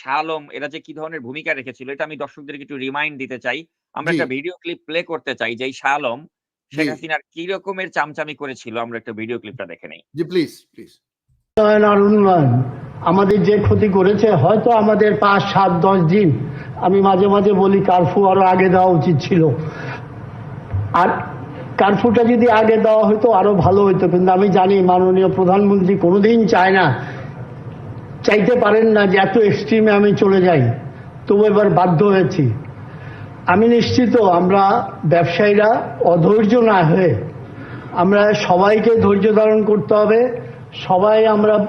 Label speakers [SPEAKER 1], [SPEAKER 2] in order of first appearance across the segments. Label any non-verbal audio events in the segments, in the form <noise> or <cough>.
[SPEAKER 1] শাহ আলম এরা যে কি ধরনের ভূমিকা রেখেছিল এটা আমি দর্শকদেরকে একটু রিমাইন্ড দিতে চাই। আমরা একটা ভিডিও ক্লিপ প্লে করতে চাই যে শাহ আলম শেখ হাসিনার কি রকমের চামচামি করেছিল আমরা একটা ভিডিও ক্লিপটা দেখে নেই।
[SPEAKER 2] জি প্লিজ প্লিজ
[SPEAKER 3] আমাদের যে ক্ষতি করেছে হয়তো আমাদের পাঁচ সাত দশ দিন আমি মাঝে মাঝে বলি কারফু আরও আগে দেওয়া উচিত ছিল আর কারফুটা যদি আগে দেওয়া হতো আরও ভালো হতো কিন্তু আমি জানি মাননীয় প্রধানমন্ত্রী কোনোদিন চায় না চাইতে পারেন না যে এত এক্সট্রিমে আমি চলে যাই। তবু এবার বাধ্য হয়েছি। আমি নিশ্চিত আমরা ব্যবসায়ীরা অধৈর্য না হয়ে আমরা সবাইকে ধৈর্য ধারণ করতে হবে। সবাই আমরা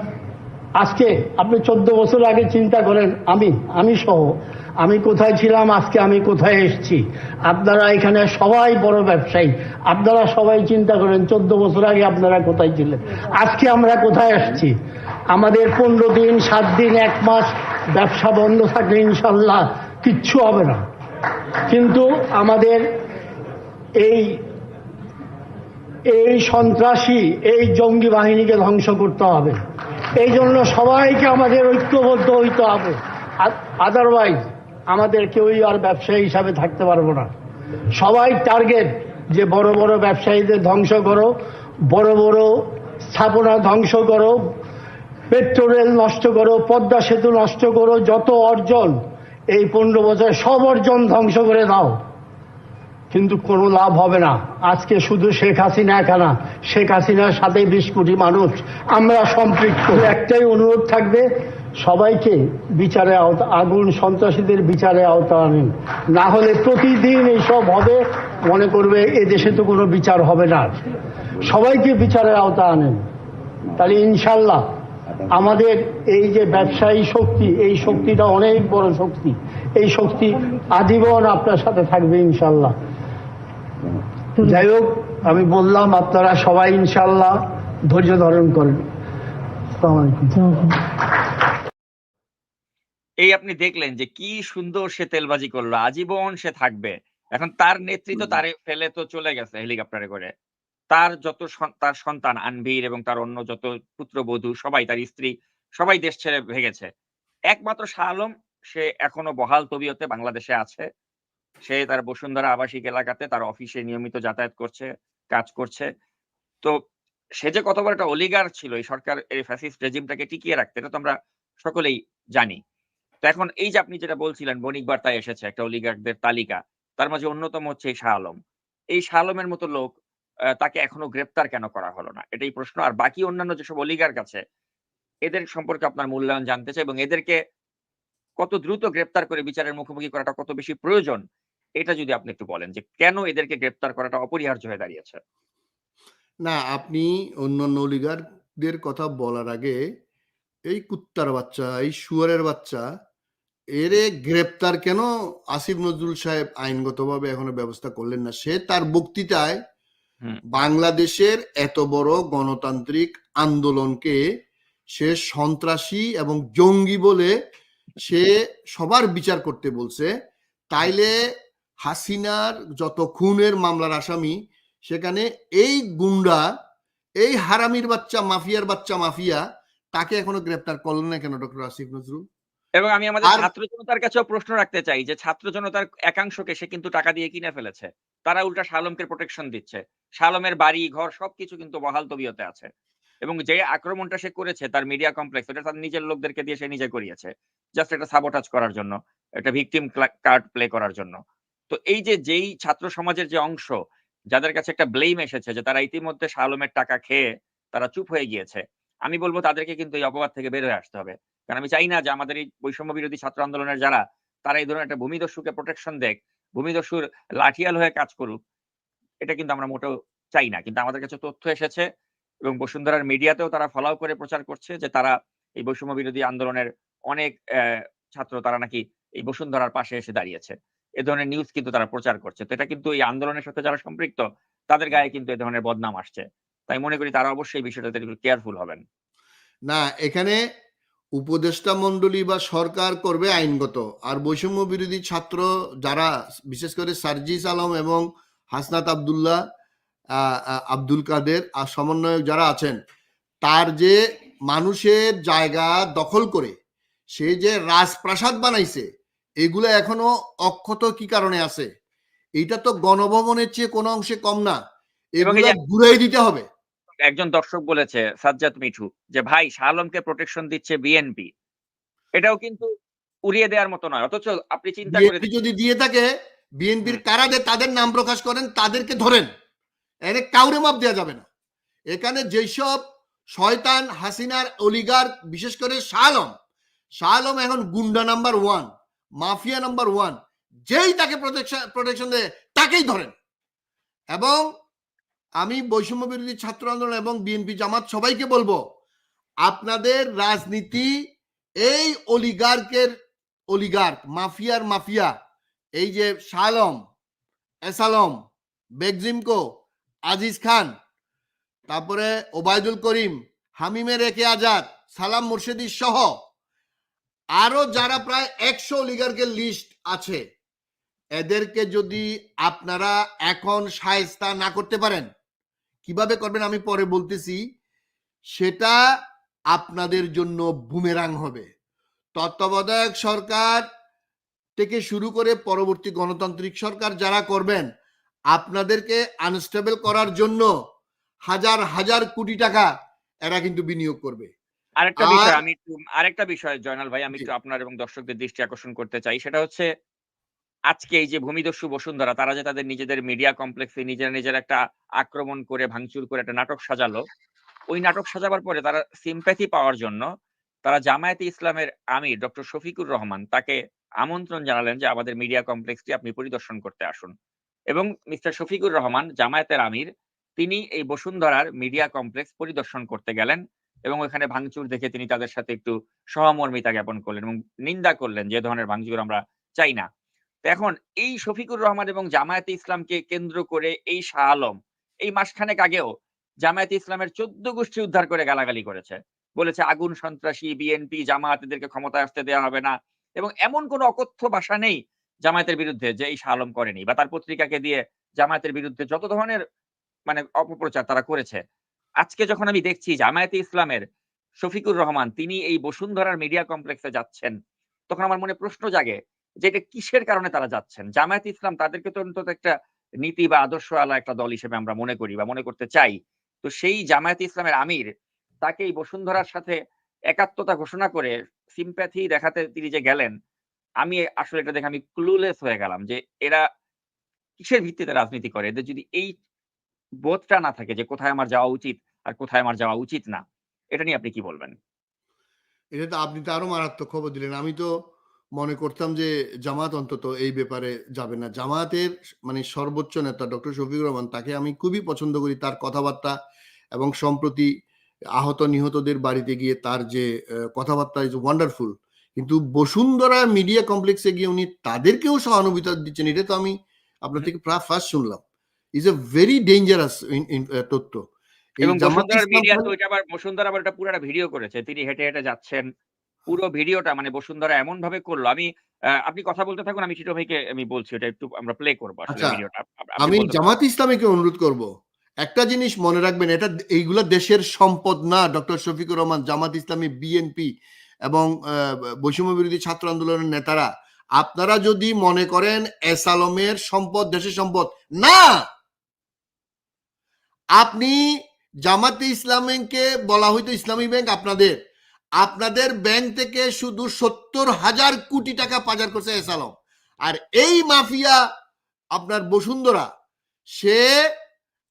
[SPEAKER 3] আজকে, আপনি চোদ্দ বছর আগে চিন্তা করেন, আমি আমি সহ আমি কোথায় ছিলাম? আজকে আমি কোথায় এসেছি? আপনারা এখানে সবাই বড় ব্যবসায়ী। আপনারা সবাই চিন্তা করেন, চোদ্দ বছর আগে আপনারা কোথায় ছিলেন? আজকে আমরা কোথায় এসেছি? আমাদের পনেরো দিন, সাত দিন, এক মাস ব্যবসা বন্ধ থাকলে ইনশাল্লাহ কিচ্ছু হবে না। কিন্তু আমাদের এই এই সন্ত্রাসী, এই জঙ্গি বাহিনীকে ধ্বংস করতে হবে। এই জন্য সবাইকে আমাদের ঐক্যবদ্ধ হইতে হবে। আদারওয়াইজ আমাদের কেউই আর ব্যবসায়ী হিসাবে থাকতে পারব না। সবাই টার্গেট যে বড় বড় ব্যবসায়ীদের ধ্বংস করো, বড় বড় স্থাপনা ধ্বংস করো মেট্রো রেল নষ্ট করো, পদ্মা সেতু নষ্ট করো, যত অর্জন এই পনেরো বছর সব অর্জন ধ্বংস করে দাও। কিন্তু কোনো লাভ হবে না। আজকে শুধু শেখ হাসিনা একা শেখ হাসিনার সাথে বিশ কোটি মানুষ, আমরা সম্পৃক্ত। একটাই অনুরোধ থাকবে সবাইকে বিচারে আওতা আগুন সন্ত্রাসীদের বিচারে আওতা আনেন। না হলে প্রতিদিন এইসব হবে। মনে করবে এ দেশে তো কোনো বিচার হবে না। সবাইকে বিচারে আওতা আনেন। তাহলে ইনশাল্লাহ আমাদের এই যে ব্যবসায়ী শক্তি এই শক্তিটা অনেক বড় শক্তি। এই শক্তি আজীবন আপনার সাথে থাকবে ইনশাল্লাহ। যাই হোক আমি বললাম আপনারা সবাই ইনশাল্লাহ ধৈর্য ধারণ করেন। আসসালামু আলাইকুম।
[SPEAKER 1] এই আপনি দেখলেন যে কি সুন্দর সে তেলবাজি করল। আজীবন সে থাকবে। এখন তার নেতৃত্ব তারে ফেলে তো চলে গেছে হেলিকপ্টারে করে। তার যত তার সন্তান আনভীর এবং তার অন্য যত পুত্রবধূ সবাই তার স্ত্রী সবাই দেশ ছেড়ে ভেগেছে। একমাত্র শাহ আলম সে এখনও বহাল তবিয়তে বাংলাদেশে আছে। সে তার বসুন্ধরা আবাসিক এলাকাতে তার অফিসে নিয়মিত যাতায়াত করছে কাজ করছে। তো সে যে কত বড় একটা অলিগার ছিল এই সরকার এই ফ্যাসিস্ট রেজিমটাকে টিকিয়ে রাখতে এটা তো আমরা সকলেই জানি। এখন এই যে আপনি যেটা বলছিলেন, বণিক বার্তায় এসেছে একটা অলিগারদের তালিকা, তার মাঝে অন্যতম হচ্ছে এই আলম। এই শাহ আলমের মতো লোক তাকে এখনও গ্রেপ্তার কেন করা হলো না? এটাই প্রশ্ন। আর বাকি অন্যান্য যেসব অলিগার কাছে এদের সম্পর্কে আপনার মূল্যায়ন জানতে চাই এবং এদেরকে কত দ্রুত গ্রেপ্তার করে বিচারের মুখোমুখি করাটা কত বেশি প্রয়োজন, এটা যদি আপনি একটু বলেন যে কেন এদেরকে গ্রেপ্তার করাটা অপরিহার্য হয়ে দাঁড়িয়েছে?
[SPEAKER 2] না, আপনি অন্যান্য অলিগারদের কথা বলার আগে এই কুত্তার বাচ্চা, এই শুয়ারের বাচ্চা এরে গ্রেপ্তার কেন? আসিফ নজরুল সাহেব আইনগতভাবে এখনও ব্যবস্থা করলেন না। সে তার বক্তৃতায় বাংলাদেশের এত বড় গণতান্ত্রিক আন্দোলনকে সে সন্ত্রাসী এবং জঙ্গি বলে সে সবার বিচার করতে বলছে। তাইলে হাসিনার যত খুনের মামলার আসামি সেখানে এই গুন্ডা এই হারামির বাচ্চা মাফিয়ার বাচ্চা মাফিয়া তাকে এখনও গ্রেপ্তার করলেন না কেন ডক্টর আসিফ নজরুল?
[SPEAKER 1] এবং আমি আমাদের ছাত্র জনতার কাছেও প্রশ্ন রাখতে চাই যে ছাত্র জনতার একাংশকে সে কিন্তু টাকা দিয়ে কিনে ফেলেছে। তারা উল্টা শালমকে প্রোটেকশন দিচ্ছে। শালমের বাড়ি ঘর সবকিছু কিন্তু বহাল তবিয়তে আছে। এবং যে আক্রমণটা সে করেছে তার মিডিয়া কমপ্লেক্স ওটা তার নিজের লোকদেরকে দিয়ে সে নিজে করিয়েছে। জাস্ট একটা সাবোটাজ করার জন্য একটা ভিকটিম কার্ড প্লে করার জন্য। তো এই যে যেই ছাত্র সমাজের যে অংশ যাদের কাছে একটা ব্লেম এসেছে যে তারা ইতিমধ্যে শালমের টাকা খেয়ে তারা চুপ হয়ে গিয়েছে আমি বলব তাদেরকে কিন্তু এই অপবাদ থেকে বের হয়ে আসতে হবে। কারণ আমি চাই না যে আমাদের এই বৈষম্য বিরোধী ছাত্র আন্দোলনের যারা, তারা এই ধরনের একটা ভূমিদস্যুকে প্রোটেকশন দেখ ভূমিদস্যুর লাঠিয়াল হয়ে কাজ করুক। এটা কিন্তু আমরা মোটেও চাই না। কিন্তু আমাদের কাছে তথ্য এসেছে এবং বসুন্ধরার মিডিয়াতেও তারা ফলাও করে প্রচার করছে যে তারা এই বৈষম্য বিরোধী আন্দোলনের অনেক ছাত্র তারা নাকি এই বসুন্ধরার পাশে এসে দাঁড়িয়েছে। এ ধরনের নিউজ কিন্তু তারা প্রচার করছে। তো এটা কিন্তু এই আন্দোলনের সাথে যারা সম্পৃক্ত, তাদের গায়ে কিন্তু এ ধরনের বদনাম আসছে। তাই মনে করি তারা অবশ্যই বিষয়টাতে কেয়ারফুল হবেন।
[SPEAKER 2] না, এখানে উপদেষ্টা মন্ডলী বা সরকার করবে আইনগত। আর বৈষম্য বিরোধী ছাত্র যারা বিশেষ করে সার্জিস আলম এবং হাসনাত আবদুল্লাহ আব্দুল কাদের আর সমন্বয়ক যারা আছেন তার যে মানুষের জায়গা দখল করে সে যে রাজপ্রাসাদ বানাইছে এগুলো এখনও অক্ষত কি কারণে আছে? এইটা তো গণভবনের চেয়ে কোনো অংশে কম না।
[SPEAKER 1] এবং
[SPEAKER 2] এগুলো ঘুরাই দিতে হবে।
[SPEAKER 1] একজন দর্শক বলেছে সাজ্জাদ মিঠু যে ভাই শাহ আলমকে প্রোটেকশন দিচ্ছে বিএনপি এটাও কিন্তু উড়িয়ে দেওয়ার মতো নয় অথচ আপনি চিন্তা করে
[SPEAKER 2] যদি দিয়ে থাকে বিএনপির কারা দেয় তাদের নাম প্রকাশ করেন তাদেরকে ধরেন এনে কাউরে মাপ দেওয়া যাবে না। এখানে যেসব শয়তান হাসিনার অলিগার বিশেষ করে শালম শালম এখন গুন্ডা number one mafia number one যেই তাকে প্রোটেকশন প্রোটেকশন দেয় তাকেই ধরেন। এবং আমি বৈষম্য বিরোধী ছাত্র আন্দোলন এবং বিএনপি জামাত সবাইকে বলব, আপনাদের রাজনীতি এই অলিগার্কের অলিগার্ক, মাফিয়ার মাফিয়া, এই যে শালম, এসালম, বেগজিমকো, আজিজ খান, তারপরে ওবায়দুল করিম হামিমের একে আজাদ, সালাম মুর্শেদি সহ আরও যারা প্রায় একশো অলিগার্কের লিস্ট আছে, এদেরকে যদি আপনারা এখন সায়স্তা না করতে পারেন কীভাবে করবেন আমি পরে বলতেছি। সেটা আপনাদের জন্য বুমেরাং হবে। তত্ত্বাবধায়ক সরকার থেকে শুরু করে পরবর্তী গণতান্ত্রিক সরকার যারা করবেন আপনাদেরকে আনস্টেবল করার জন্য হাজার হাজার কোটি টাকা এরা কিন্তু বিনিয়োগ করবে।
[SPEAKER 1] আরেকটা
[SPEAKER 2] আর-
[SPEAKER 1] বিষয় আমি আরেকটা বিষয় জয়নাল ভাই আমি একটু আপনার এবং দর্শকদের দৃষ্টি আকর্ষণ করতে চাই। সেটা হচ্ছে আজকে এই যে ভূমিদস্যু বসুন্ধরা, তারা যে তাদের নিজেদের মিডিয়া কমপ্লেক্সে নিজেরা নিজের একটা আক্রমণ করে, ভাঙচুর করে একটা নাটক সাজালো, ওই নাটক সাজাবার পরে তারা সিম্প্যাথি পাওয়ার জন্য তারা জামায়াতে ইসলামের আমির ডক্টর শফিকুর রহমান তাকে আমন্ত্রণ জানালেন যে আমাদের মিডিয়া কমপ্লেক্সটি আপনি পরিদর্শন করতে আসুন। এবং মিস্টার শফিকুর রহমান জামায়াতের আমির, তিনি এই বসুন্ধরার মিডিয়া কমপ্লেক্স পরিদর্শন করতে গেলেন এবং ওখানে ভাঙচুর দেখে তিনি তাদের সাথে একটু সহমর্মিতা জ্ঞাপন করলেন এবং নিন্দা করলেন যে ধরনের ভাঙচুর আমরা চাই না। এখন এই শফিকুর রহমান এবং জামায়াতে ইসলামকে কেন্দ্র করে এই শাহ আলম এই মাসখানেক আগেও জামায়াতে ইসলামের চোদ্দ গোষ্ঠী উদ্ধার করে গালাগালি করেছে। বলেছে, আগুন, সন্ত্রাসী বিএনপি জামায়াত এদেরকে ক্ষমতায় আসতে দেওয়া হবে না। এবং এমন কোনো অকথ্য ভাষা নেই জামায়াতের বিরুদ্ধে যে এই শাহ আলম করেনি বা তার পত্রিকাকে দিয়ে জামায়াতের বিরুদ্ধে যত ধরনের মানে অপপ্রচার তারা করেছে। আজকে যখন আমি দেখছি জামায়াতে ইসলামের শফিকুর রহমান তিনি এই বসুন্ধরার মিডিয়া কমপ্লেক্সে যাচ্ছেন, তখন আমার মনে প্রশ্ন জাগে যে এটা কিসের কারণে তারা যাচ্ছেন? জামায়াত ইসলাম তাদেরকে তো অন্তত একটা নীতি বা আদর্শ আলা একটা দল হিসেবে আমরা মনে করি বা মনে করতে চাই। তো সেই জামায়াত ইসলামের আমির তাকে এই বসুন্ধরার সাথে একাত্মতা ঘোষণা করে সিম্প্যাথি দেখাতে তিনি যে গেলেন, আমি আসলে এটা দেখে আমি ক্লুলেস হয়ে গেলাম যে এরা কিসের ভিত্তিতে রাজনীতি করে? এদের যদি এই বোধটা না থাকে যে কোথায় আমার যাওয়া উচিত আর কোথায় আমার যাওয়া উচিত না, এটা নিয়ে আপনি কি বলবেন?
[SPEAKER 2] এটা তো আপনি তো আরও মারাত্মক খবর দিলেন। আমি তো মনে করতাম যে জামাত অন্তত এই ব্যাপারে যাবে না। জামাতের মানে সর্বোচ্চ নেতা ডক্টর শফিকুর রহমান তাকে আমি খুবই পছন্দ করি তার কথাবার্তা এবং সম্প্রতি আহত নিহতদের বাড়িতে গিয়ে তার যে কথাবার্তা ইজ ওয়ান্ডারফুল কিন্তু বসুন্ধরা মিডিয়া কমপ্লেক্সে গিয়ে উনি তাদেরকেও সহানুভূতি দিচ্ছেন এটা তো আমি আপনার থেকে প্রায় ফার্স্ট শুনলাম। ইজ এ ভেরি ডেঞ্জারাস তথ্য।
[SPEAKER 1] এবং
[SPEAKER 2] ইসলাম
[SPEAKER 1] মিডিয়া তো ওইটা আবার বসুন্ধরা আবার একটা পুরোটা ভিডিও করেছে। তিনি হেঁটে হেঁটে যাচ্ছেন। পুরো ভিডিওটা মানে বসুন্ধরা এমন ভাবে করল। আমি আপনি কথা বলতে থাকুন আমি টিটো ভাইকে আমি বলছি ওটা একটু আমরা প্লে করব
[SPEAKER 2] আচ্ছা, আমি জামাত ইসলামীকে অনুরোধ করব। একটা জিনিস মনে রাখবেন এটা এইগুলা দেশের সম্পদ না ডক্টর শফিকুর রহমান জামাত ইসলামী বিএনপি এবং বৈষম্য বিরোধী ছাত্র আন্দোলনের নেতারা আপনারা যদি মনে করেন এস আলমের সম্পদ দেশের সম্পদ না! আপনি জামাতে ইসলামীকে বলা হয়তো ইসলামী ব্যাংক আপনাদের। আপনাদের ব্যাংক থেকে শুধু সত্তর হাজার কোটি টাকা পাচার করছে এস আলম আর এই মাফিয়া আপনার বসুন্ধরা, সে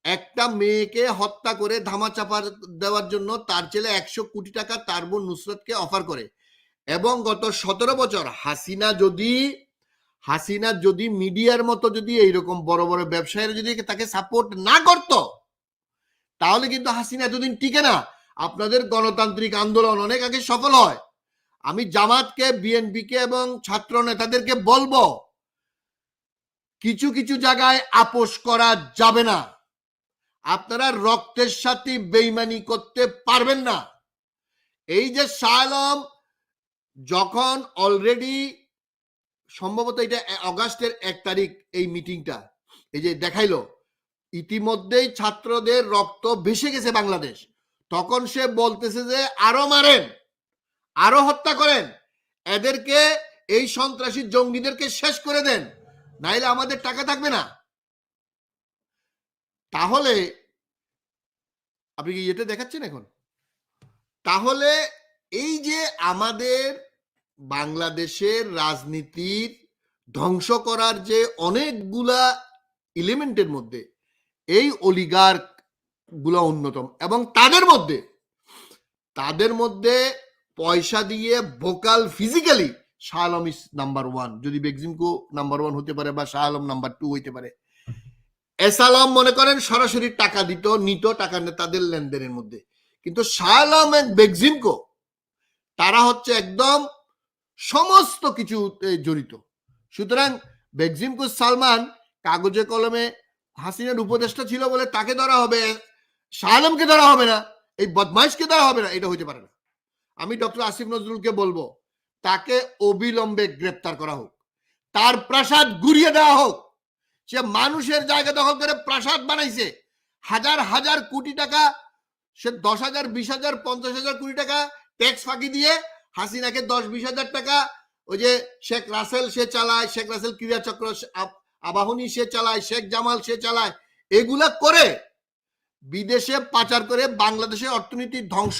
[SPEAKER 2] একটা মেয়েকে হত্যা করে ধামা ধামাচাপা দেওয়ার জন্য তার ছেলে একশো কোটি টাকা তার বোন নুসরতকে অফার করে। এবং গত সতেরো বছর হাসিনা যদি হাসিনা যদি মিডিয়ার মতো যদি এইরকম বড় বড় ব্যবসায়ীরা যদি তাকে সাপোর্ট না করত, তাহলে কিন্তু হাসিনা এতদিন টিকে না। আপনাদের গণতান্ত্রিক আন্দোলন অনেক আগে সফল হয়। আমি জামাতকে, বিএনপিকে এবং ছাত্র নেতাদেরকে বলব, কিছু কিছু জায়গায় আপোষ করা যাবে না। আপনারা রক্তের সাথে বেইমানি করতে পারবেন না। এই যে শালম যখন অলরেডি সম্ভবত এটা অগাস্টের এক তারিখ এই মিটিংটা, এই যে দেখাইলো, ইতিমধ্যেই ছাত্রদের রক্ত ভেসে গেছে বাংলাদেশ। তখন সে বলতেছে যে, আরও মারেন, আরও হত্যা করেন। এদেরকে, এই সন্ত্রাসী জঙ্গিদেরকে শেষ করে দেন। নাইলে আমাদের টাকা থাকবে না। তাহলে, আপনি কি এটা দেখাচ্ছেন এখন? তাহলে, এই যে আমাদের বাংলাদেশের রাজনীতির ধ্বংস করার যে অনেকগুলা এলিমেন্টের মধ্যে, এই অলিগার গুলা অন্যতম এবং তাদের মধ্যে তাদের মধ্যে পয়সা দিয়ে vocal physically Shah Alam is number one যদি বেগজিমকো নাম্বার ওয়ান হতে পারে বা শাহ আলম নাম্বার টু হইতে পারে। এস আলম মনে করেন সরাসরি টাকা দিত, নিত টাকা তাদের লেনদেনের মধ্যে। কিন্তু শাহ আলম এবং বেগজিমকো, তারা হচ্ছে একদম সমস্ত কিছু জড়িত। সুতরাং বেগজিমকো সালমান কাগজে কলমে হাসিনার উপদেষ্টা ছিল বলে তাকে ধরা হবে। শাহ আলমকে ধরা হবে না, এই বদমাইশকে ধরা হবে না, এটা হইতে পারে না। আমি ডক্টর আসিফ নজরুলকে বলব, তাকে অবিলম্বে গ্রেপ্তার করা হোক, তার প্রাসাদ ঘুরিয়ে দেওয়া হোক। সে মানুষের জায়গা দখল করে প্রাসাদ বানাইছে। হাজার হাজার কোটি টাকা, সে দশ হাজার, বিশ হাজার, পঞ্চাশ হাজার কোটি টাকা ট্যাক্স ফাঁকি দিয়ে হাসিনাকে দশ, বিশ হাজার টাকা, ওই যে শেখ রাসেল সে চালায়, শেখ রাসেল ক্রীড়া চক্র আবাহনী সে চালায়, শেখ জামাল সে চালায়, এগুলা করে বিদেশে পাচার করে বাংলাদেশের অর্থনীতি ধ্বংস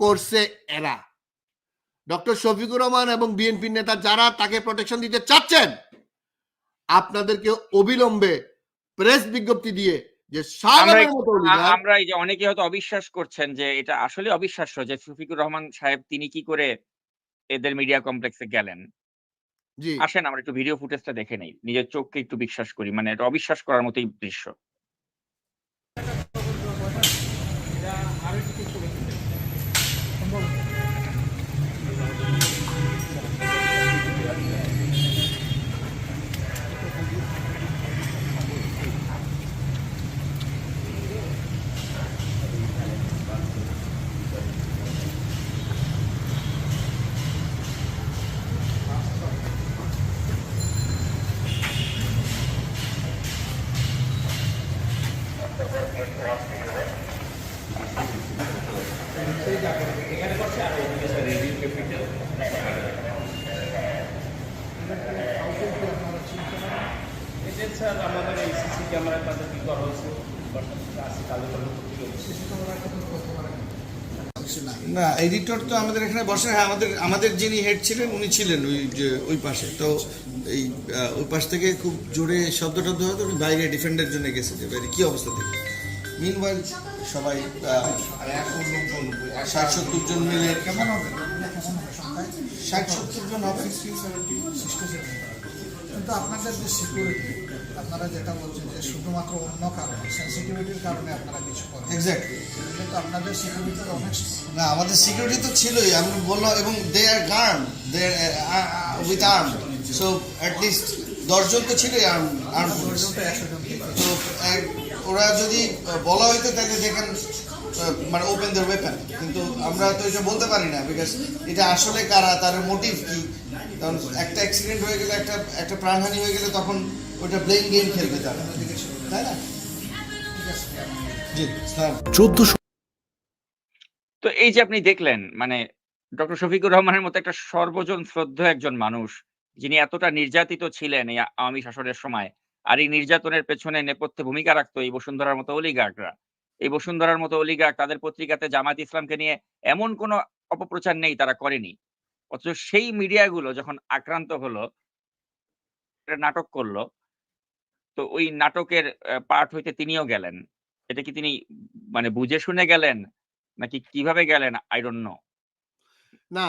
[SPEAKER 2] করছে এরা। ডক্টর শফিকুর রহমান এবং বিএনপি নেতা যারা তাকে প্রোটেকশন দিতে চাচ্ছেন আপনাদেরকে অবিলম্বে প্রেস বিজ্ঞপ্তি দিয়ে যে
[SPEAKER 1] আমরা এই যে অনেকে হয়তো অবিশ্বাস করছেন যে এটা আসলে অবিশ্বাস্য যে শফিকুর রহমান সাহেব তিনি কি করে এদের মিডিয়া কমপ্লেক্সে গেলেন। আসেন আমরা একটু ভিডিও ফুটেজটা দেখে নেই। নিজের চোখকে একটু বিশ্বাস করি। মানে এটা অবিশ্বাস করার মতোই দৃশ্য।
[SPEAKER 4] স্যার আমাদের এই সিসি ক্যামেরা তাদের কি করা হয়েছে?
[SPEAKER 5] না এডিটর তো আমাদের এখানে বসে হ্যাঁ আমাদের আমাদের যিনি হেড ছিলেন উনি ছিলেন ওই যে ওই পাশে। তো এই ওই পাশ থেকে খুব জোরে শব্দ টব্দ হতো উনি বাইরে ডিফেন্ডের জন্য গেছে যে বাইরে কি অবস্থা দেখি মিনওয়াইল সবাই ষাট সত্তর জন মিলে ষাট সত্তর জন হবে
[SPEAKER 6] কিন্তু আপনাদের যে সিকিউরিটি আপনারা যেটা বলছেন যে শুধুমাত্র অন্য কারণে সেন্সিটিভিটির কারণে আপনারা কিছু করেন
[SPEAKER 5] এক্স্যাক্টলি
[SPEAKER 6] কিন্তু আপনাদের সিকিউরিটি তো অনেক
[SPEAKER 5] না আমাদের সিকিউরিটি তো ছিলই আমি বললাম এবং they are গার্ম they with arm so at least দশজন তো ছিলই আর্ম আর্ম পুলিশ
[SPEAKER 6] একশো জন
[SPEAKER 5] তো ওরা যদি বলা হইতো তাহলে দেখেন মানে ওপেন দের ওয়েপেন কিন্তু আমরা তো এটা বলতে পারি না বিকজ এটা আসলে কারা তার মোটিভ কি? কারণ একটা অ্যাক্সিডেন্ট হয়ে গেলে একটা একটা প্রাণহানি হয়ে গেলে তখন ওটা ব্লেম গেম খেলবে তারা তাই না? জি
[SPEAKER 7] চোদ্দশো
[SPEAKER 1] তো এই যে আপনি দেখলেন মানে ডক্টর শফিকুর রহমানের মতো একটা সর্বজন শ্রদ্ধ একজন মানুষ যিনি এতটা নির্যাতিত ছিলেন এই আওয়ামী শাসনের সময় আর এই নির্যাতনের পেছনে নেপথ্যে ভূমিকা রাখতো এই বসুন্ধরার মতো অলিগার্করা। এই বসুন্ধরার মতো অলিগার্ক তাদের পত্রিকাতে জামাত ইসলামকে নিয়ে এমন কোনো অপপ্রচার নেই তারা করেনি। অথচ সেই মিডিয়াগুলো যখন আক্রান্ত হলো একটা নাটক করল তো ওই নাটকের পার্ট হইতে তিনিও গেলেন। এটা কি তিনি মানে বুঝে শুনে গেলেন? নাকি কীভাবে গেলেন? আই ডোন্ট নো
[SPEAKER 2] না,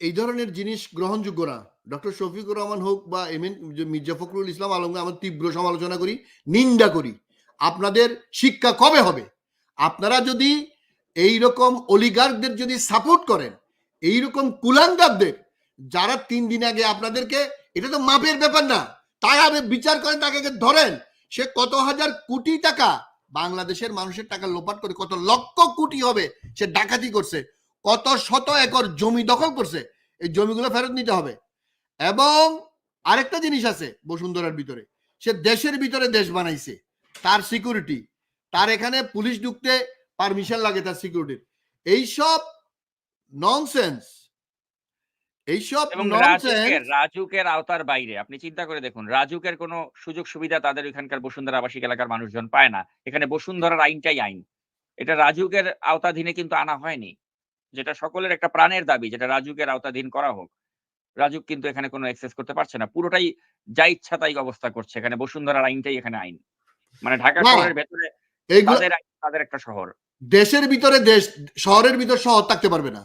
[SPEAKER 2] এই ধরনের জিনিস গ্রহণযোগ্য না। ডক্টর শফিকুর রহমান হোক বা এম এন মির্জা ফখরুল ইসলাম আলমকে আমরা তীব্র সমালোচনা করি, নিন্দা করি। আপনাদের শিক্ষা কবে হবে? আপনারা যদি এই রকম অলিগার্কদের যদি সাপোর্ট করেন এই রকম কুলাঙ্গারদের, যারা তিন দিন আগে আপনাদেরকে, এটা তো মাপের ব্যাপার না। আপনি বিচার করেন তাকে ধরেন সে কত হাজার কোটি টাকা বাংলাদেশের মানুষের টাকা লোপাট করে, কত লক্ষ কোটি হবে, সে ডাকাতি করছে, কত শত একর জমি দখল করছে, এই জমিগুলো ফেরত নিতে হবে। এবং আরেকটা জিনিস আছে বসুন্ধরার ভিতরে, সে দেশের ভিতরে দেশ বানাইছে, তার সিকিউরিটি তার এখানে পুলিশ ঢুকতে পারমিশন লাগে তার সিকিউরিটির এইসব ননসেন্স এইসব
[SPEAKER 1] এবং রাজুকের রাজুকের আওতার বাইরে। আপনি চিন্তা করে দেখুন রাজুকের কোনো সুযোগ সুবিধা তাদের ওইখানকার বসুন্ধরা আবাসিক এলাকার মানুষজন পায় না। এখানে বসুন্ধরার আইনটাই আইন। এটা রাজুকের আওতাধীনে কিন্তু আনা হয়নি যেটা সকলের একটা প্রাণের দাবি যেটা রাজুকের আওতাধীন করা হোক। রাজুক কিন্তু এখানে কোনো এক্সেস করতে পারছে না। পুরোটাই যা ইচ্ছা তাই অবস্থা করছে। এখানে বসুন্ধরার আইনটাই এখানে আইন। মানে ঢাকা শহরের ভেতরে তাদের একটা শহর।
[SPEAKER 2] দেশের ভিতরে দেশ শহরের ভিতর শহর থাকতে পারবে না।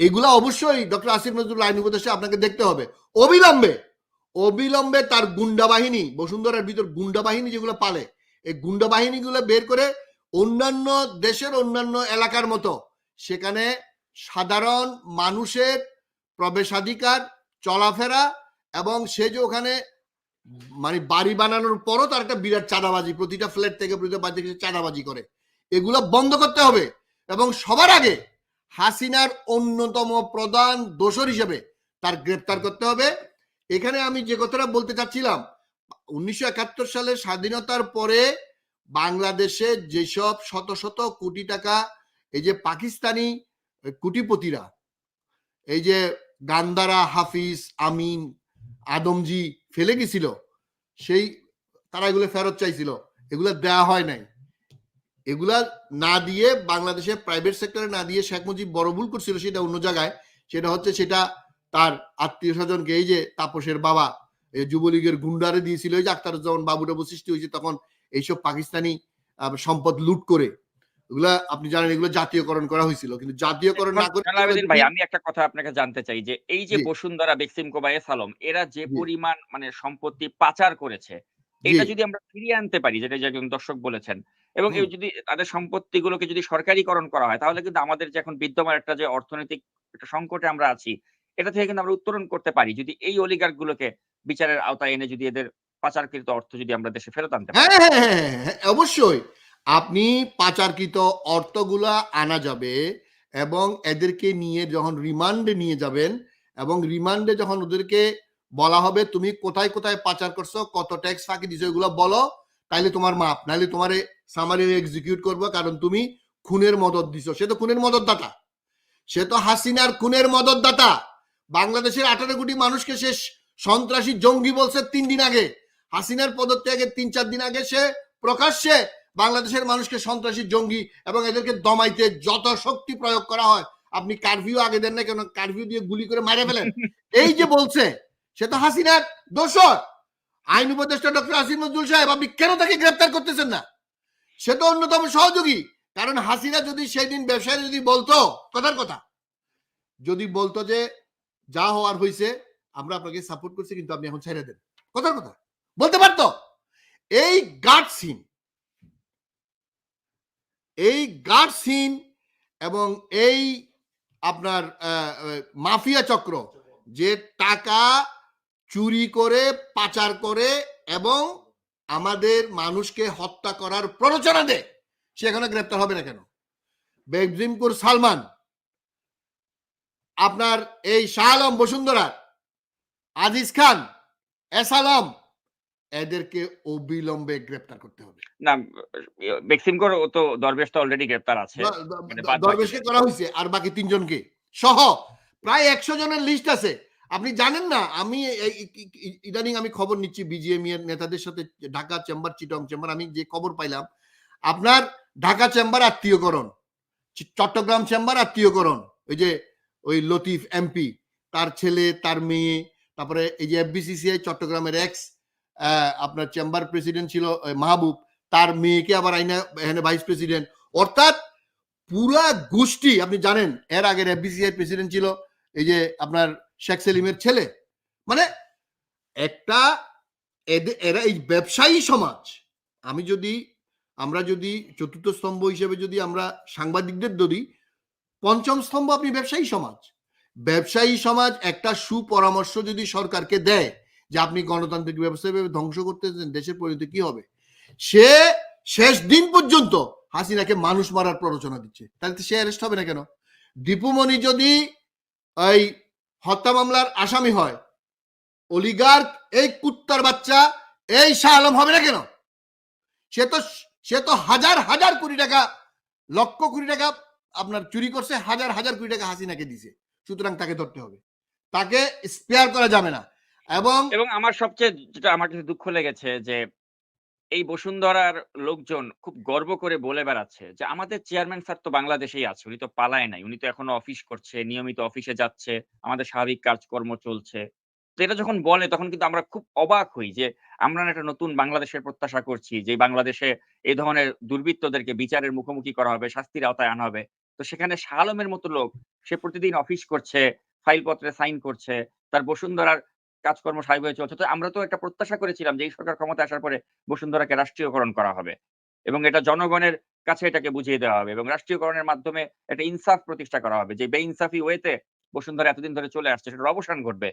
[SPEAKER 2] এগুলা অবশ্যই ডক্টর আসিফ নজরুল আইন উপদেশে আপনাকে দেখতে হবে। অবিলম্বে অবিলম্বে তার গুন্ডা বাহিনী, বসুন্ধরার ভিতর গুন্ডা বাহিনী যেগুলো পালে, এই গুন্ডা বাহিনীগুলো বের করে অন্যান্য দেশের অন্যান্য এলাকার মতো, সেখানে সাধারণ মানুষের প্রবেশাধিকার, চলাফেরা এবং সে যে ওখানে মানে বাড়ি বানানোর পরও তার একটা বিরাট চাঁদাবাজি, প্রতিটা ফ্ল্যাট থেকে প্রতিটা বাড়ি থেকে চাঁদাবাজি করে। এগুলো বন্ধ করতে হবে এবং সবার আগে হাসিনার অন্যতম প্রধান দোষর হিসেবে তার গ্রেপ্তার করতে হবে। এখানে আমি যে কথাটা বলতে চাচ্ছিলাম, উনিশশো একাত্তর সালের স্বাধীনতার পরে বাংলাদেশে যেসব শত শত কোটি টাকা, এই যে পাকিস্তানি কুটিপতিরা, এই যে গান্দারা হাফিজ, আমিন, আদমজি ফেলে গেছিল, সেই তারা এগুলো ফেরত চাইছিল, এগুলো দেয়া হয় নাই। এগুলা না দিয়ে বাংলাদেশের প্রাইভেট সেক্টরে না দিয়ে শেখ মুজিব বড় ভুল করছিল সেটা অন্য জায়গায় সেটা হচ্ছে সেটা তার আত্মীয় স্বজনকে এই যে তাপসের বাবা এই যুবলীগের গুন্ডারে দিয়েছিল এই যে আখতারুজ্জামান বাবু টাবু সৃষ্টি হয়েছে তখন এইসব পাকিস্তানি সম্পদ লুট করে এগুলা আপনি জানেন এগুলো জাতীয়করণ করা হয়েছিল কিন্তু জাতীয়করণ না করে
[SPEAKER 1] ভাই আমি একটা কথা আপনাকে জানতে চাই যে এই যে। বসুন্ধরা বেক্সিমকো বা এসালম এরা যে। পরিমাণ মানে সম্পত্তি পাচার করেছে এটা যদি আমরা ফিরিয়ে আনতে পারি যেটা একজন দর্শক বলেছেন এবং এই যদি তাদের সম্পত্তিগুলোকে যদি সরকারিকরণ করা হয় তাহলে কিন্তু আমাদের যে এখন বিদ্যমান একটা যে অর্থনৈতিক একটা সংকটে আমরা আছি এটা থেকে কিন্তু আমরা উত্তরণ করতে পারি যদি এই অলিগার গুলোকে বিচারের আওতায় এনে যদি এদের পাচারকৃত অর্থ যদি আমরা দেশে ফেরত আনতে পারি।
[SPEAKER 2] হ্যাঁ, হ্যাঁ, হ্যাঁ, অবশ্যই। আপনি পাচারকৃত অর্থগুলা আনা যাবে এবং এদেরকে নিয়ে যখন রিমান্ডে নিয়ে যাবেন এবং রিমান্ডে যখন ওদেরকে বলা হবে তুমি কোথায় কোথায় পাচার করছ কত ট্যাক্স ফাঁকি দিছো এগুলো বলো তাইলে তোমার মাপ নাইলে তোমারে সামারি এক্সিকিউট করব কারণ তুমি খুনের মদত দিছো। সে তো খুনের মদত দাতা সে তো হাসিনার খুনের মদত দাতা বাংলাদেশের আঠারো কোটি মানুষকে সে সন্ত্রাসী জঙ্গি বলছে তিন দিন আগে। হাসিনার পদত্যাগের তিন চার দিন আগে সে প্রকাশ্যে বাংলাদেশের মানুষকে সন্ত্রাসী জঙ্গি এবং এদেরকে দমাইতে যত শক্তি প্রয়োগ করা হয় আপনি কারফিউ আগে দেন না কেন? কারফিউ দিয়ে গুলি করে মারে ফেলেন। <laughs> এই যে বলছে সে তো হাসিনার দোষর। আইন উপদেষ্টা ডক্টর আসিম সাহেব, আপনি কেন তাকে গ্রেপ্তার করতেছেন না? সে তো অন্যতম সহযোগী। কারণ হাসিনা যদি সেই দিন ব্যবসায়ী যদি বলতো, কথার কথা। যদি বলতো যে, যা হওয়ার হয়েছে আমরা আপনাকে সাপোর্ট করছি, কিন্তু আপনি এখন ছেড়ে দেন। কথার কথা। বলতে পারতো? এই গার্ড সিন এই গার্ড সিন এবং এই আপনার মাফিয়া চক্র, যে টাকা চুরি করে পাচার করে এবং আমাদের মানুষকে হত্যা করার প্ররোচনা দেয়। সেখানে গ্রেপ্তার হবে না কেন? বেগজিমপুর সালমান আপনার এই শাহ আলম বসুন্ধরা আজিজ খান এস আলম এদেরকে অবিলম্বে গ্রেপ্তার করতে হবে।
[SPEAKER 1] না বেক্সিমকোর তো দরবেশ তো অলরেডি গ্রেপ্তার আছে। মানে
[SPEAKER 2] দরবেশকে করা হয়েছে আর বাকি তিনজনকে। সহ প্রায় একশো জনের লিস্ট আছে। আপনি জানেন না, আমি ইদানিং আমি খবর নিচ্ছি বিজিএম এর নেতাদের সাথে ঢাকা চেম্বার, চিটং চেম্বার, আমি যে খবর পাইলাম, আপনার ঢাকা চেম্বার আত্মীয়করণ চট্টগ্রাম চেম্বার আত্মীয়করণ, ওই যে, ওই লতিফ এমপি তার ছেলে, তার মেয়ে, তারপরে এই যে এফবিসিসিআই চট্টগ্রামের এক্স আপনার চেম্বার প্রেসিডেন্ট ছিল মাহবুব, তার মেয়েকে আবার আইনা, এখানে ভাইস প্রেসিডেন্ট, অর্থাৎ পুরা গোষ্ঠী, আপনি জানেন, এর আগের এফবিসিআই প্রেসিডেন্ট ছিল, এই যে আপনার শেখ সেলিমের ছেলে। মানে একটা এরা এই ব্যবসায়ী সমাজ। আমি যদি, আমরা যদি চতুর্থ স্তম্ভ হিসেবে যদি আমরা সাংবাদিকদের ধরি, পঞ্চম স্তম্ভ আপনি ব্যবসায়ী সমাজ। ব্যবসায়ী সমাজ একটা সুপরামর্শ যদি সরকারকে দেয় যে আপনি গণতান্ত্রিক ব্যবস্থা ধ্বংস করতেছেন, দেশের পরিণতি কি হবে? সে শেষ দিন পর্যন্ত হাসিনাকে মানুষ মারার প্ররোচনা দিচ্ছে। তাহলে সে অ্যারেস্ট হবে না কেন? দীপুমণি যদি এই হত্যা মামলার আসামি হয়। অলিগার এই কুত্তার বাচ্চা, এই শাহ আলম হবে না কেন? সে তো সে তো হাজার হাজার কোটি টাকা, লক্ষ কোটি টাকা আপনার চুরি করছে, হাজার হাজার কোটি টাকা হাসিনাকে দিছে। সুতরাং তাকে ধরতে হবে। তাকে স্পেয়ার করা যাবে না। এবং
[SPEAKER 1] এবং আমার সবচেয়ে যেটা, আমার কাছে দুঃখ লেগেছে যে এই বসুন্ধরার লোকজন খুব গর্ব করে বলে বেড়াচ্ছে যে, আমাদের চেয়ারম্যান স্যার তো বাংলাদেশেই আছে, উনি তো পালায় নাই, উনি তো এখনও অফিস করছে, নিয়মিত অফিসে যাচ্ছে, আমাদের স্বাভাবিক কাজকর্ম চলছে। তো এটা যখন বলে, তখন কিন্তু আমরা খুব অবাক হই যে, আমরা একটা নতুন বাংলাদেশের প্রত্যাশা করছি, যে বাংলাদেশে এই ধরনের দুর্বৃত্তদেরকে বিচারের মুখোমুখি করা হবে, শাস্তির আওতায় আনা হবে। তো সেখানে শাহ আলমের মতো লোক, সে প্রতিদিন অফিস করছে, ফাইলপত্রে সাইন করছে, তার বসুন্ধরার কাজকর্ম স্বাভাবিকভাবে চলছে। তো আমরা তো একটা প্রত্যাশা করেছিলাম যে এই সরকার ক্ষমতা আসার পরে বসুন্ধরাকে রাষ্ট্রীয়করণ করা হবে এবং এটা জনগণের কাছে এটাকে বুঝিয়ে দেওয়া হবে এবং রাষ্ট্রীয়করণের মাধ্যমে একটা ইনসাফ প্রতিষ্ঠা করা হবে যে বেইনসাফি ওয়েতে বসুন্ধরা এতদিন ধরে চলে আসছে, সেটার অবসান ঘটবে।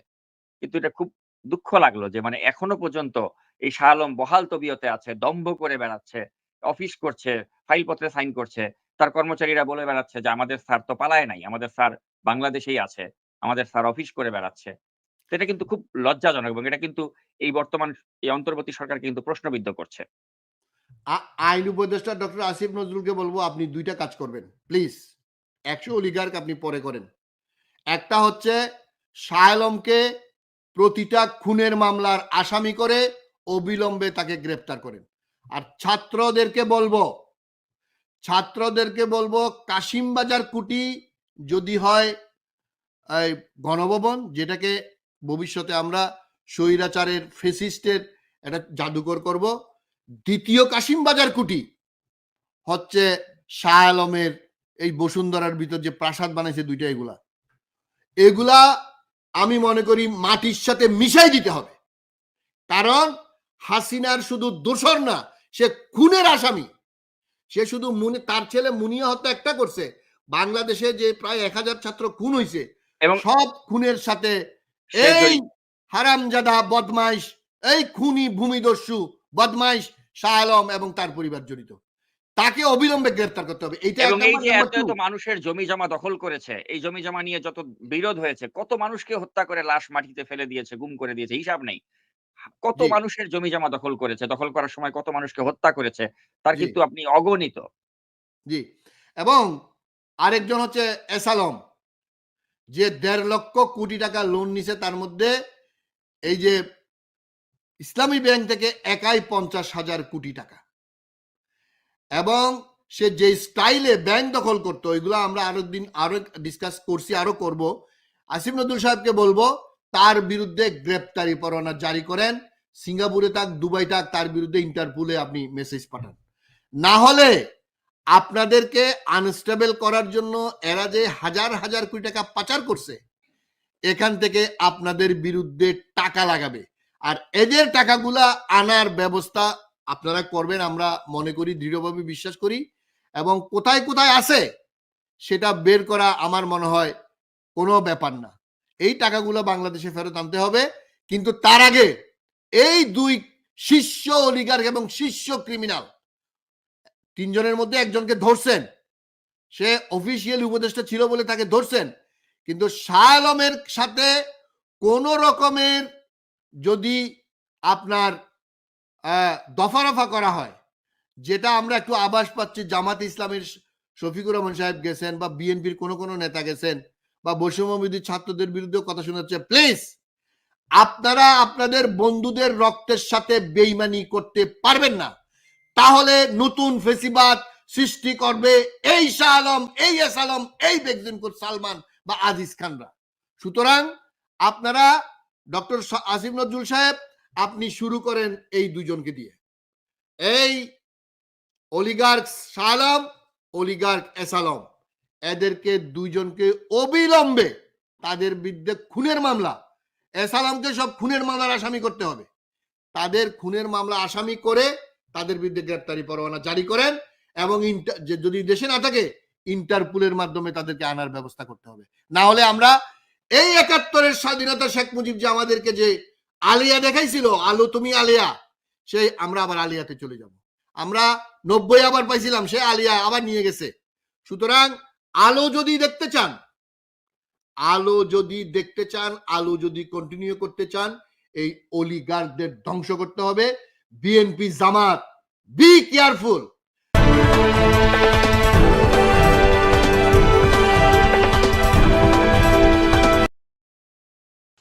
[SPEAKER 1] কিন্তু এটা খুব দুঃখ লাগল যে মানে এখনও পর্যন্ত এই শাহ আলম বহাল তবিয়তে আছে, দম্ভ করে বেড়াচ্ছে, অফিস করছে, ফাইলপত্রে সাইন করছে, তার কর্মচারীরা বলে বেড়াচ্ছে যে আমাদের স্যার তো পালায় নাই, আমাদের স্যার বাংলাদেশেই আছে, আমাদের স্যার অফিস করে বেড়াচ্ছে। তো এটা কিন্তু খুব লজ্জাজনক এবং এটা কিন্তু এই বর্তমান এই অন্তর্বর্তী সরকার কিন্তু প্রশ্নবিদ্ধ করছে।
[SPEAKER 2] আইন উপদেষ্টা ডক্টর আসিফ নজরুলকে বলব আপনি দুইটা কাজ করবেন। প্লিজ একশো অলিগার্ক আপনি পরে করেন। একটা হচ্ছে শাহ প্রতিটা খুনের মামলার আসামি করে অবিলম্বে তাকে গ্রেপ্তার করেন। আর ছাত্রদেরকে বলব ছাত্রদেরকে বলব কাশিমবাজার কুটি যদি হয় গণভবন যেটাকে ভবিষ্যতে আমরা স্বৈরাচারের ফেসিস্টের একটা জাদুকর করব। দ্বিতীয় কাশিম বাজার কুটি হচ্ছে শাহ আলমের এই বসুন্ধরার ভিতর যে প্রাসাদ বানাইছে দুইটা এগুলা। এগুলা আমি মনে করি মাটির সাথে মিশাই দিতে হবে। কারণ হাসিনার শুধু দোসর না সে খুনের আসামি। সে শুধু মুনি তার ছেলে মুনিয়া হত্যা একটা করছে। বাংলাদেশে যে প্রায় এক হাজার ছাত্র খুন হয়েছে
[SPEAKER 1] এবং
[SPEAKER 2] সব খুনের সাথে এই। হারামজাদা বদমাইশ এই খুনি ভূমিদস্যু বদমাইশ শাহ আলম এবং তার পরিবার জড়িত। তাকে অবিলম্বে গ্রেফতার করতে হবে। এইটা
[SPEAKER 1] এবং এই যে এত এত মানুষের জমি জমা দখল করেছে এই জমি জমা নিয়ে যত বিরোধ হয়েছে কত মানুষকে হত্যা করে লাশ মাটিতে ফেলে দিয়েছে গুম করে দিয়েছে হিসাব নেই। কত মানুষের জমি জমা দখল করেছে দখল করার সময় কত মানুষকে হত্যা করেছে তার কিন্তু আপনি অগণিত।
[SPEAKER 2] জি। এবং আরেকজন হচ্ছে এসালম। যে দেড় লক্ষ কোটি টাকা লোন নিছে, তার মধ্যে এই যে ইসলামী ব্যাংক থেকে একাই পঞ্চাশ হাজার কোটি টাকা। এবং সে যে স্টাইলে ব্যাংক দখল করতো এগুলো আমরা আরও দিন আরও ডিসকাস করছি, আরও করব। আসিফ নজরুল সাহেবকে বলব, তার বিরুদ্ধে গ্রেপ্তারি পরোয়ানা জারি করেন। সিঙ্গাপুরে থাক, দুবাই থাক, তার বিরুদ্ধে ইন্টারপুলে আপনি মেসেজ পাঠান। না হলে আপনাদেরকে আনস্টেবল করার জন্য এরা যে হাজার হাজার কোটি টাকা পাচার করছে, এখান থেকে আপনাদের বিরুদ্ধে টাকা লাগাবে। আর এদের টাকাগুলা আনার ব্যবস্থা আপনারা করবেন, আমরা মনে করি, দৃঢ়ভাবে বিশ্বাস করি। এবং কোথায় কোথায় আছে, সেটা বের করা আমার মনে হয় কোনো ব্যাপার না। এই টাকাগুলো বাংলাদেশে ফেরত আনতে হবে। কিন্তু তার আগে এই দুই শীর্ষ অলিগার এবং শীর্ষ ক্রিমিনাল তিনজনের মধ্যে একজনকে ধরছেন। সে অফিসিয়াল উপদেষ্টা ছিল বলে তাকে ধরছেন। কিন্তু শাহ আলমের সাথে কোন রকমের যদি আপনার দফারফা করা হয়, যেটা আমরা একটু আভাস পাচ্ছি, জামাত ইসলামের শফিকুর রহমান সাহেব গেছেন বা বিএনপির কোন কোন নেতা গেছেন বা বৈষম্যবিধি ছাত্রদের বিরুদ্ধে কথা শোনাচ্ছে প্লিজ আপনারা আপনাদের বন্ধুদের রক্তের সাথে বেইমানি করতে পারবেন না। তাহলে নতুন ফেসিবাদ সৃষ্টি করবে এই শাহ আলম, এই এস আলম, এই বেগজিনকুর সালমান বা আজিজ খানরা। সুতরাং আপনারা ডক্টর আসিফ নজরুল সাহেব, আপনি শুরু করেন এই দুজনকে দিয়ে। এই oligarch Shah Alam, oligarch S Alam, এদেরকে দুইজনকে অবিলম্বে তাদের বিরুদ্ধে খুনের মামলা, এস আলমকে সব খুনের মামলার আসামি করতে হবে। তাদের খুনের মামলা আসামি করে তাদের বিরুদ্ধে গ্রেপ্তারি পরোয়ানা জারি করেন এবং যদি দেশে না থাকে, ইন্টারপুলের মাধ্যমে তাদেরকে আনার ব্যবস্থা করতে হবে। না হলে আমরা এই একাত্তরের স্বাধীনতা শেখ মুজিব যে আমাদেরকে যে আলিয়া দেখাইছিল, আলো তুমি আলিয়া সেই আমরা আবার আলিয়াতে চলে যাব। আমরা নব্বই আবার পাইছিলাম, সে আলিয়া আবার নিয়ে গেছে। সুতরাং আলো যদি দেখতে চান, আলো যদি দেখতে চান, আলো যদি কন্টিনিউ করতে চান, এই অলিগার্কদের ধ্বংস করতে হবে। BNP Jamaat be careful